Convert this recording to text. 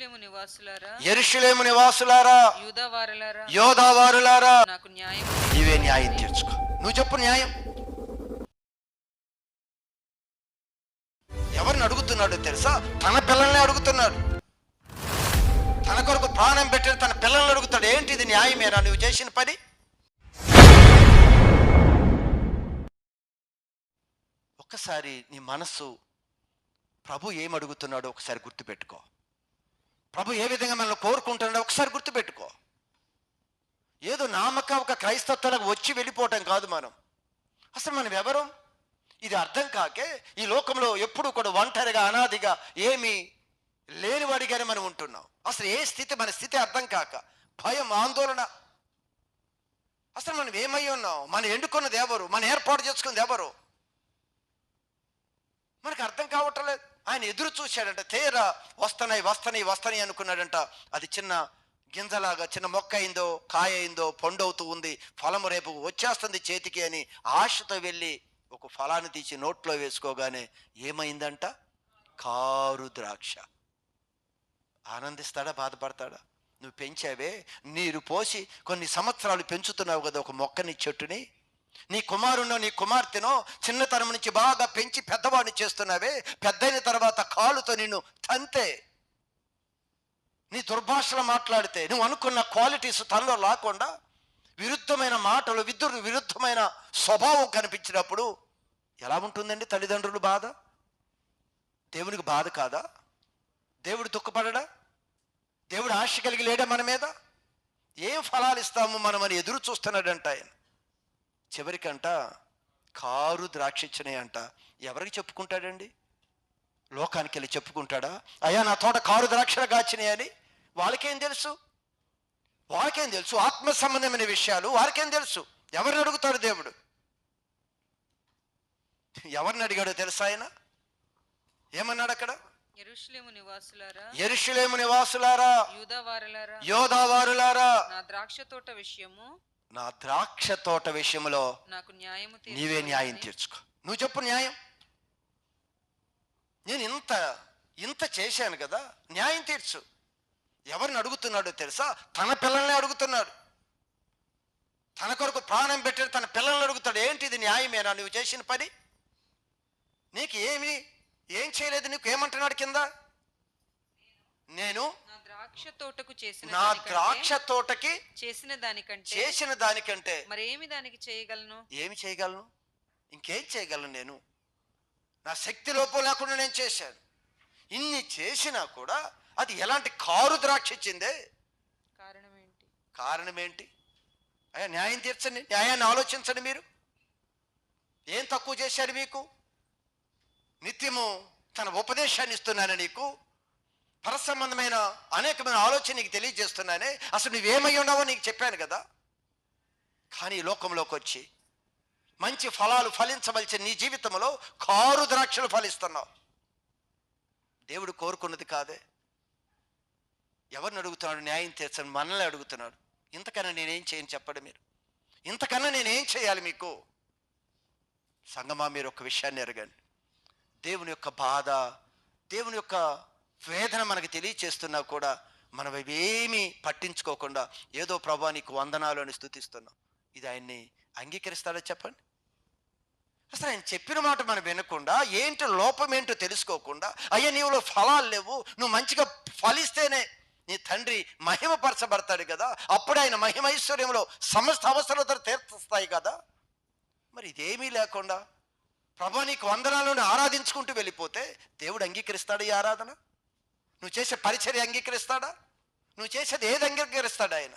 యెరూషలేము నివాసులారా? ఎరుషులేము నివాసులారా? యోధావారులారా? నాకు న్యాయం నీవే న్యాయం తీర్చుకో. నువ్వు చెప్పు న్యాయం. ఎవరిని అడుగుతున్నాడో తెలుసా? తన పిల్లల్ని అడుగుతున్నాడు. తన కొరకు ప్రాణం పెట్టిన తన పిల్లల్ని అడుగుతాడు. ఏంటి ఇది న్యాయమేనా నువ్వు చేసిన పని? ఒక్కసారి నీ మనస్సు ప్రభు ఏం అడుగుతున్నాడో ఒకసారి గుర్తుపెట్టుకో. ప్రభు ఏ విధంగా మనల్ని కోరుకుంటున్నాడో ఒకసారి గుర్తుపెట్టుకో. ఏదో నామక ఒక క్రైస్తత్వాలకు వచ్చి వెళ్ళిపోవటం కాదు మనం. అసలు మనం ఎవరు? ఇది అర్థం కాకే ఈ లోకంలో ఎప్పుడు కూడా ఒంటరిగా అనాదిగా ఏమి లేనివాడిగానే మనం ఉంటున్నాం. అసలు ఏ స్థితి మన స్థితి అర్థం కాక భయం ఆందోళన. అసలు మనం ఏమై ఉన్నాం? మనం ఎండుకున్నది ఎవరు? మనం ఏర్పాటు చేసుకున్నది ఎవరు? మనకు అర్థం కావట్లేదు ఆయన ఎదురు చూశాడంట తేరా వస్తున్నాయి వస్తున్నాయి వస్తున్నాయి అనుకున్నాడంట. అది చిన్న గింజలాగా చిన్న మొక్క అయిందో కాయ అయిందో పండవుతూ ఉంది. ఫలము రేపు వచ్చేస్తుంది చేతికి అని ఆశతో వెళ్ళి ఒక ఫలాన్ని తీసి నోట్లో వేసుకోగానే ఏమైందంట? కారు ద్రాక్ష. ఆనందిస్తాడా బాధపడతాడా? నువ్వు పెంచావే నీరు పోసి కొన్ని సంవత్సరాలు పెంచుతున్నావు కదా ఒక మొక్కని చెట్టుని నీ కుమారునో నీ కుమార్తెనో చిన్నతనం నుంచి బాగా పెంచి పెద్దవాడిని చేస్తున్నావే. పెద్దయిన తర్వాత కాలుతో నిన్ను తంతే. నీ దుర్భాషలు మాట్లాడితే నువ్వు అనుకున్న క్వాలిటీస్ తనలో లేకుండా విరుద్ధమైన మాటలు విద్యుడు విరుద్ధమైన స్వభావం కనిపించినప్పుడు ఎలా ఉంటుందండి తల్లిదండ్రులు బాధ? దేవునికి బాధ కాదా? దేవుడు దుఃఖపడడా? దేవుడు ఆశ కలిగి లేడా మన మీద? ఏం ఫలాలు ఇస్తాము మనమని ఎదురు చూస్తున్నాడంట ఆయన. చివరికంట కారు ద్రాక్షిచ్చినాయి అంట ఎవరికి చెప్పుకుంటాడండి? లోకానికి వెళ్ళి చెప్పుకుంటాడా? అయ్యా నా తోట కారు ద్రాక్షలు కాచినాయి అని? వాళ్ళకేం తెలుసు? వాళ్ళకేం తెలుసు? ఆత్మ సంబంధమైన విషయాలు వారికేం తెలుసు? ఎవరిని అడుగుతాడు దేవుడు? ఎవరిని అడిగాడో తెలుసా ఆయన? ఏమన్నాడు అక్కడ? ఎరుషులేము నివాసులారా? యూదవారులారా? యోధావారులారా నా ద్రాక్ష తోట విషయము నా ద్రాక్ష తోట విషయంలో నాకు న్యాయము నీవే న్యాయం తీర్చుకో. నువ్వు చెప్పు న్యాయం. నేను ఇంత ఇంత చేశాను కదా న్యాయం తీర్చు. ఎవరిని అడుగుతున్నాడో తెలుసా? తన పిల్లల్ని అడుగుతున్నాడు. తన కొరకు ప్రాణం పెట్టాడు తన పిల్లల్ని అడుగుతాడు. ఏంటి ఇది న్యాయమేనా? నువ్వు చేసిన పని? నీకు ఏమి ఏం చేయలేదు? నీకు ఏమంటున్నాడు కింద? నేను ద్రాక్ష తోటకు చేసిన నా ద్రాక్ష తోటకి చేసిన దానికంటే చేసిన దానికంటే మరేమి దానికి చేయగలను? ఏమి చేయగలను? ఇంకేం చేయగలను నేను? నా శక్తి లోపం లేకుండా నేను చేశాను. ఇన్ని చేసినా కూడా అది ఎలాంటి కారు ద్రాక్ష ఇచ్చిందే? కారణం ఏంటి కారణం ఏంటి అయ్యా న్యాయం తీర్చండి న్యాయాన్ని ఆలోచించండి మీరు. ఏం తక్కువ చేశాడు మీకు? నిత్యము తన ఉపదేశాన్ని ఇస్తున్నాను నీకు. పరసంబంధమైన అనేకమైన ఆలోచన నీకు తెలియజేస్తున్నానే. అసలు నువ్వేమై ఉన్నావో నీకు చెప్పాను కదా. కానీ లోకంలోకి వచ్చి మంచి ఫలాలు ఫలించవలసిన నీ జీవితంలో కారు ద్రాక్షలు ఫలిస్తున్నావు. దేవుడు కోరుకున్నది కాదే. ఎవరిని అడుగుతున్నాడు? న్యాయం తీర్చని మనల్ని అడుగుతున్నాడు. ఇంతకన్నా నేనేం చేయను చెప్పండి మీరు. ఇంతకన్నా నేనేం చేయాలి మీకు? సంగమా మీరు ఒక విషయాన్ని ఎరగండి దేవుని యొక్క బాధ దేవుని యొక్క వేదన మనకు తెలియచేస్తున్నా కూడా మనం ఏమీ పట్టించుకోకుండా ఏదో ప్రభా నీకు వందనాలు అని స్థుతిస్తున్నాం. ఇది ఆయన్ని అంగీకరిస్తాడో చెప్పండి? అసలు ఆయన చెప్పిన మాట మనం వినకుండా ఏంటో లోపం ఏంటో తెలుసుకోకుండా అయ్యా నీవులో ఫలాలు లేవు నువ్వు మంచిగా ఫలిస్తేనే నీ తండ్రి మహిమపరచబడతాడు కదా అప్పుడు ఆయన మహిమైశ్వర్యంలో సమస్త అవసరాలతో తీర్చుస్తాయి కదా. మరి ఇదేమీ లేకుండా ప్రభా నీకు వందనాలను ఆరాధించుకుంటూ వెళ్ళిపోతే దేవుడు అంగీకరిస్తాడు ఈ ఆరాధన? నువ్వు చేసే పరిచర్య అంగీకరిస్తాడా? నువ్వు చేసేది ఏది అంగీకరిస్తాడు ఆయన?